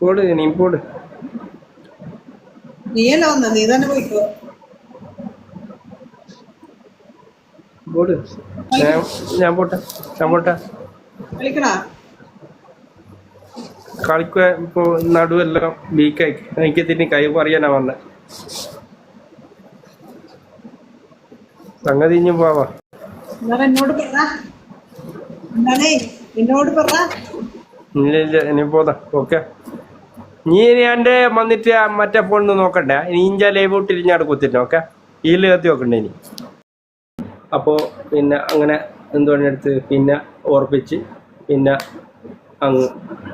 പോട് നീ പോട്. നീയല്ല വന്ന? നീ തന്നെ പോയിക്കോ. പോട്. ഞാൻ പോട്ടെ ഞാൻ പോട്ടെ. കളിക്കണാ? കളിക്കുക ഇപ്പോ നടുവെല്ലാം വീക്കായി. എനിക്ക് തിരി കൈ പറയാനാ വന്നെ. സംഗതി ഇഞ്ഞു പോവാ. എന്നോട് പറ. എന്താണേ എന്നോട് പറ. ഇല്ല ഇല്ല ഇനി പോതാ. ഓക്കെ. നീ ഇനി എന്റെ വന്നിട്ട് മറ്റേ ഫോണിൽ നോക്കണ്ട? ഇനി ഇഞ്ച ലൈവ് ഇട്ടിട്ട് ഞാൻ കുത്തിട്ട് ഓക്കെ ഈ കത്തി നോക്കണ്ടേ ഇനി? അപ്പോൾ പിന്നെ അങ്ങനെ എന്തുകൊണ്ടെടുത്ത് പിന്നെ ഓർപ്പിച്ച് പിന്നെ അങ്ങ്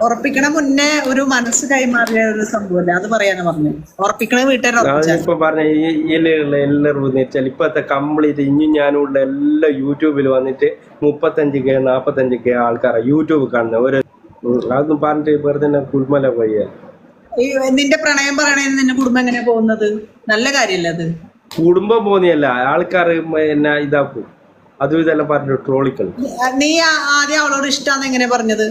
ഉറപ്പിക്കണ മുന്നേ ഒരു മനസ്സ് കൈമാറിയ ഒരു സംഭവല്ലേ? അത് പറയാനാ പറഞ്ഞു ഉറപ്പിക്കണ ഞാനിപ്പോ പറഞ്ഞ ഈ ഇതിലുള്ള എല്ലാവരും വെച്ചാൽ ഇപ്പോഴത്തെ കംപ്ലീറ്റ് ഇനി ഞാനുള്ള എല്ലാ യൂട്യൂബിൽ വന്നിട്ട് മുപ്പത്തഞ്ച് കെ നാപ്പത്തഞ്ച് കെ ആൾക്കാരാ യൂട്യൂബ് കാണുന്നത് ഒരു അതൊന്നും പറഞ്ഞിട്ട് വെറുതെ കുൽമല പോയ നിന്റെ പ്രണയം പറയണേ നിന്റെ കുടുംബം എങ്ങനെ പോകുന്നത്? നല്ല കാര്യല്ലേ അത്? കുടുംബം പോന്നിയല്ല ആൾക്കാർ എന്നെ ഇതാക്കും. അതും ഇതെല്ലാം പറഞ്ഞു ട്രോളിക്കൾ നീ ആദ്യം അവളോട് ഇഷ്ടാന്ന് എങ്ങനെ പറഞ്ഞത്?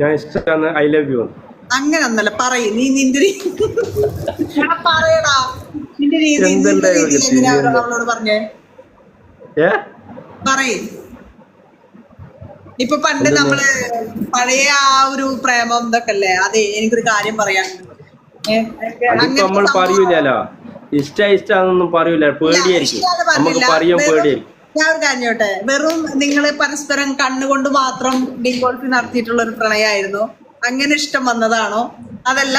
ഞാൻ ഇഷ്ടമാണ് ഐ ലവ് യു അങ്ങനെ ഒന്നല്ല പറയ്. നീ നിന്റെ പറയടാ. നിന്റെ രീതി അവളോട് പറഞ്ഞേ? ഏ? പറയ്. ഇപ്പൊ പണ്ട് നമ്മൾ പഴയ ആ ഒരു പ്രേമം ഇതൊക്കെ അല്ലേ അതെ എനിക്കൊരു കാര്യം പറയാനുണ്ട് നമ്മൾ പറയൂലോ ഇഷ്ട ഇഷ്ടൊന്നും പറയൂല. പേടിയായിരിക്കും. നമുക്ക് പറയാൻ പേടിയായിരിക്കും. ഞാൻ ഒരു കാര്യം ചോട്ടെ. വെറും നിങ്ങൾ പരസ്പരം കണ്ണുകൊണ്ട് മാത്രം ഡിങ്കോൾഫി നടത്തിയിട്ടുള്ള ഒരു പ്രണയമായിരുന്നു അങ്ങനെ ഇഷ്ടം വന്നതാണോ? അതല്ല.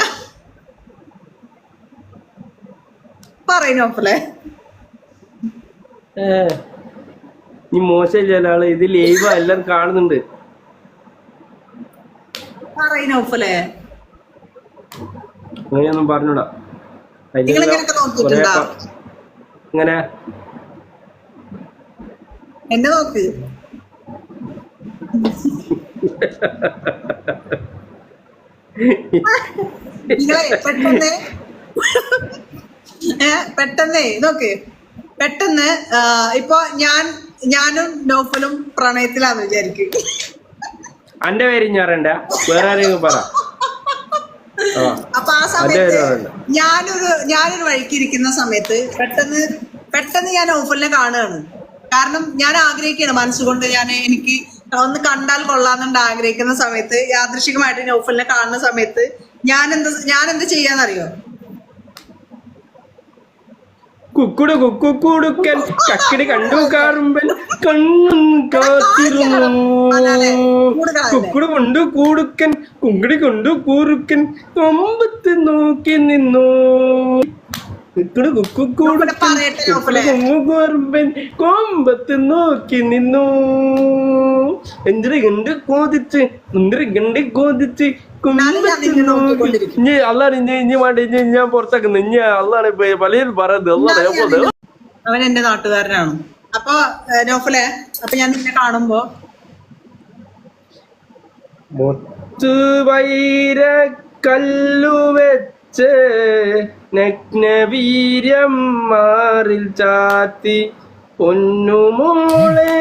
പറയുന്നോപ്പല്ലേ ഏ നീ മോശം ചെലാൾ ഇത് ലൈവ് എല്ലാരും കാണുന്നുണ്ട്. അങ്ങനെയൊന്നും പറഞ്ഞൂടാ? ഇങ്ങനെ. എന്നെ നോക്ക്. പെട്ടെന്ന്. പെട്ടെന്നേ. നോക്ക്. പെട്ടെന്ന് ഇപ്പൊ ഞാൻ ഞാനും നോഫലും പ്രണയത്തിലാന്ന് വിചാരിക്കും. അന്റെ പേര് ഞാറണ്ട വേറെ ആരെങ്കിലും പറ. അപ്പൊ ആ സമയത്ത്. ഞാനൊരു ഞാനൊരു വഴിക്ക് ഇരിക്കുന്ന സമയത്ത് പെട്ടെന്ന് പെട്ടെന്ന് ഞാൻ ഓഫലിനെ കാണുകയാണ്. കാരണം ഞാൻ ആഗ്രഹിക്കുകയാണ് മനസ്സുകൊണ്ട് ഞാൻ എനിക്ക് ഒന്ന് കണ്ടാൽ കൊള്ളാന്നുണ്ട് ആഗ്രഹിക്കുന്ന സമയത്ത് യാദൃശികമായിട്ട് നോഫലിനെ കാണുന്ന സമയത്ത് ഞാൻ എന്ത് ഞാൻ എന്ത് ചെയ്യാന്നറിയോ? കുക്കുടു കുക്കുക്കൂടുക്കൻ ചക്കിടി കണ്ടു കാറുമ്പൻ കണ്ണും കാത്തിരുന്നു? കുക്കുടു കൊണ്ടു കൂടുക്കൻ കുങ്കിടി കൊണ്ടു കൂറുക്കൻ കൊമ്പത്ത് നോക്കി നിന്നു കുക്കുടു കുക്കുടു കോമ്പത്ത് നോക്കി നിന്നു. എന്തിരി കണ്ട് കോതിച്ച് എന്തിരി കണ്ട് കോതിച്ച് ഇനി അല്ലാണ് ഇനി ഇനി വേണ്ട ഇനി ഞാൻ പുറത്താക്കുന്നത് ഇനി അല്ലാണ് പലരും പറയുന്നത് അല്ലാണ് അവൻ എന്റെ നാട്ടുകാരനാണ്. അപ്പൊ നോഫലെ അപ്പൊ ഞാൻ നിന്നെ കാണുമ്പോ മുത്തുവൈര കല്ലു വെച്ച് നഗ്നവീര്യം മാറിൽ ചാത്തി പൊന്നുമോളെ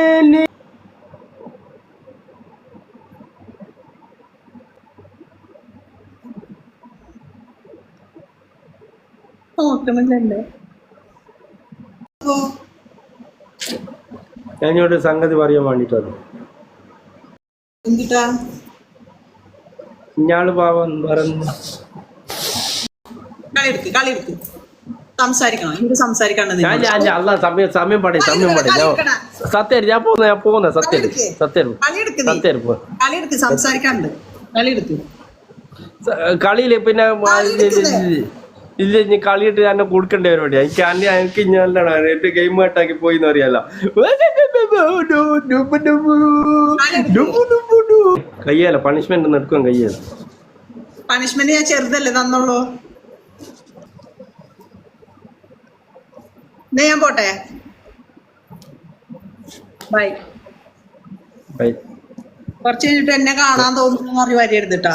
ഇങ്ങോട്ട് സംഗതി പറയാൻ വേണ്ടിട്ടാണ് ഇയാൾ പാവം പറഞ്ഞു എടുക്ക് കളി എടുക്ക് സംസാരിക്കണം എനിക്ക് സംസാരിക്കണം ഞാൻ ഞാൻ ഞാൻ അല്ല സമയം സമയം പടേ സമയം പടേ. സത്യം ഞാൻ പോകുന്ന ഞാൻ പോകുന്ന സത്യം സത്യം. സത്യം കളി എടുക്ക് സംസാരിക്കാണ്ട്. കളി എടുക്ക് കളിയിൽ പിന്നെ ഇല്ല ഇനി കളിയിട്ട് എന്നെ കൊടുക്കേണ്ടി പരിപാടി എനിക്ക് അന്നെ എനിക്ക് ഞാനാണ് എന്റെ ഗെയിം ആട്ടാക്കി പോയി എന്ന് അറിയാലോ. കയ്യല്ല പണിഷ്മെന്റ് എടുക്കാൻ കയ്യല്ല പണിഷ്മെന്റ് ഞാൻ ചെറുതല്ലേ തന്നുള്ളൂ? എന്നാ ഞാൻ പോട്ടെ. ബൈ ബൈ കുറച്ച് കഴിഞ്ഞിട്ട് എന്നെ കാണാൻ തോന്നുന്നു അറിവാരി വരി എടുത്തിട്ടാ.